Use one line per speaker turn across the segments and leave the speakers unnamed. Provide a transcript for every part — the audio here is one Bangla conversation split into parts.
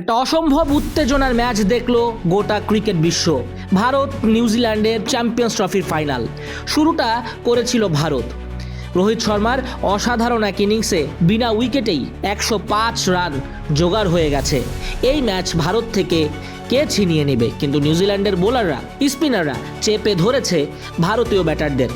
একটা অসম্ভব উত্তেজনার ম্যাচ দেখল গোটা ক্রিকেট বিশ্ব। ভারত নিউজিল্যান্ডের চ্যাম্পিয়ন্স ট্রফির ফাইনাল। শুরুটা করেছিল ভারত। রোহিত শর্মার অসাধারণ এক ইনিংসে বিনা উইকেটেই একশো পাঁচ রান জোগাড় হয়ে গেছে। এই ম্যাচ ভারত থেকে কে ছিনিয়ে নেবে? কিন্তু নিউজিল্যান্ডের বোলাররা, স্পিনাররা চেপে ধরেছে ভারতীয় ব্যাটারদের।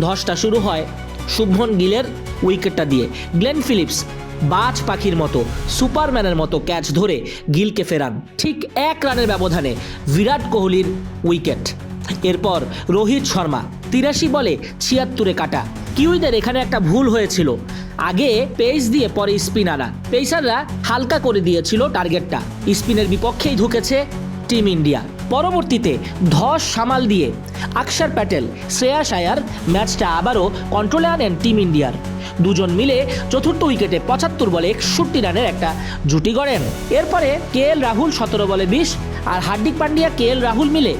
ধসটা শুরু হয় শুভন গিলের উইকেটটা দিয়ে। গ্লেন ফিলিপস বাজ পাখির মতো, সুপারম্যানের মতো ক্যাচ ধরে গিলকে ফেরান। ঠিক এক রানের ব্যবধানে বিরাট কোহলির উইকেট। এরপর রোহিত শর্মা, তিরাশি বলে ছিয়াত্তরে কাটা। কিউইদের এখানে একটা ভুল হয়েছিল। আগে পেস দিয়ে পরে স্পিন আনা। পেসাররা হালকা করে দিয়েছিল টার্গেটটা। স্পিনের বিপক্ষেই ঢুকেছে টিম ইন্ডিয়া। পরবর্তীতে ধস সামাল দিয়ে আকসার প্যাটেল, শ্রেয়াস আয়ার ম্যাচটা আবারও কন্ট্রোলে আনেন টিম ইন্ডিয়ার। দুজন মিলে চতুর্থ উইকেটে পঁচাত্তর বলে একষট্টি রানের একটা জুটি গড়েন। এরপরে কে এল রাহুল সতেরো বলে বিশ আর হার্দিক পান্ডিয়া কে এল রাহুল মিলে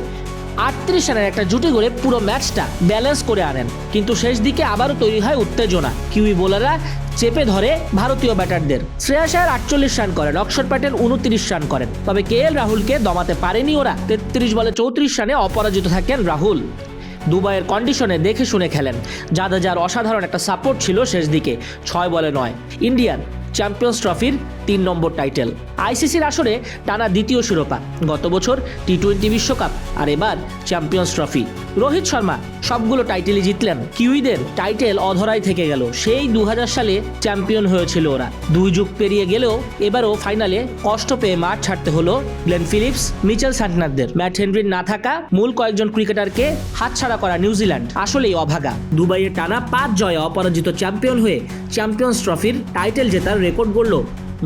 আটত্রিশ রানের একটা জুটি করে পুরো ম্যাচটা ব্যালেন্স করে আনেন। কিন্তু শেষ দিকে আবারও তৈরি হয় উত্তেজনা। কিউই বোলাররা চেপে ধরে ভারতীয় ব্যাটারদের। শ্রেয়াস আয়ার আটচল্লিশ রান করেন, অক্ষর প্যাটেল উনত্রিশ রান করেন। তবে কে এল রাহুলকে দমাতে পারেনি ওরা। তেত্রিশ বলে চৌত্রিশ রানে অপরাজিত থাকেন রাহুল। দুবাইয়ের কন্ডিশনে দেখে শুনে খেলেন। জাদেজার অসাধারণ একটা সাপোর্ট ছিল শেষ দিকে, ছয় বলে নয়। ইন্ডিয়ান চ্যাম্পিয়ন্স ট্রফির তিন নম্বর টাইটেল আইসিসির আসরে টানা দ্বিতীয় শিরোপা। গত বছর টি টোয়েন্টি বিশ্বকাপ আর এবার চ্যাম্পিয়ন্স ট্রফি। রোহিত শর্মা, সবগুলো টাইটেলই জিতলেন। কিউইদের টাইটেল অধরাই থেকে গেল। সেই দু হাজার সালে চ্যাম্পিয়ন হয়েছিল ওরা। দুই যুগ পেরিয়ে গেলেও এবারও ফাইনালে কষ্ট পেয়ে মাঠ ছাড়তে হলো গ্লেন ফিলিপস, মিচেল স্যান্টনারদের। ম্যাট হেনরির না থাকা মূল কয়েকজন ক্রিকেটারকে হাতছাড়া করা নিউজিল্যান্ড আসলেই অভাগা। দুবাইয়ে টানা পাঁচ জয়ে অপরাজিত চ্যাম্পিয়ন হয়ে চ্যাম্পিয়ন্স ট্রফির টাইটেল জেতার রেকর্ড গড়ল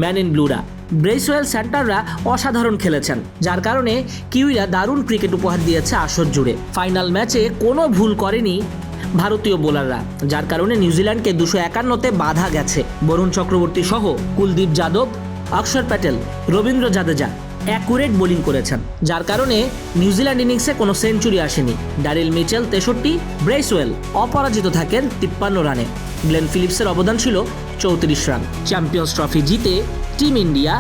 ম্যান ইন ব্লুরা। ব্রেসওয়েল সেন্টাররা অসাধারণ খেলেছেন, যার কারণে কিউইরা দারুণ ক্রিকেট উপহার দিয়েছে আসর জুড়ে। ফাইনাল ম্যাচে কোনো ভুল করেনি ভারতীয় বোলাররা, যার কারণে নিউজিল্যান্ডকে দুশো একান্নতে বাধা গেছে। বরুণ চক্রবর্তী সহ কুলদীপ যাদব, অক্ষর প্যাটেল, রবীন্দ্র জাদেজা অ্যাকুরেট বোলিং করেছেন, যার কারণে নিউজিল্যান্ড ইনিংসে কোনো সেঞ্চুরি আসেনি। ড্যারিল মিচেল তেষট্টি, ব্রেসওয়েল অপরাজিত থাকেন তিপ্পান্ন রানে। গ্লেন ফিলিপসের অবদান ছিল চৌত্রিশ রান। চ্যাম্পিয়ন্স ট্রফি জিতে টিম ইন্ডিয়া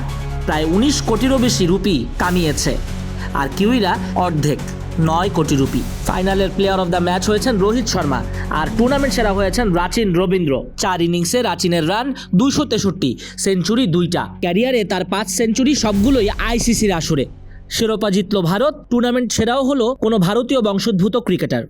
প্রায় উনিশ কোটিরও বেশি রুপি কামিয়েছে। আর কিউইরা অর্ধেক, নয় কোটি রুপি। ফাইনালের প্লেয়ার অফ দ্য ম্যাচ হয়েছেন রোহিত শর্মা আর টুর্নামেন্ট সেরা হয়েছেন রাচিন রবীন্দ্র। চার ইনিংসে রাচিনের রান দুইশো তেষট্টি সেঞ্চুরি দুইটা। ক্যারিয়ারে তার পাঁচ সেঞ্চুরি সবগুলোই আইসিসির আসরে। শিরোপা জিতল ভারত টুর্নামেন্ট সেরাও হলো কোনো ভারতীয় বংশোদ্ভূত ক্রিকেটার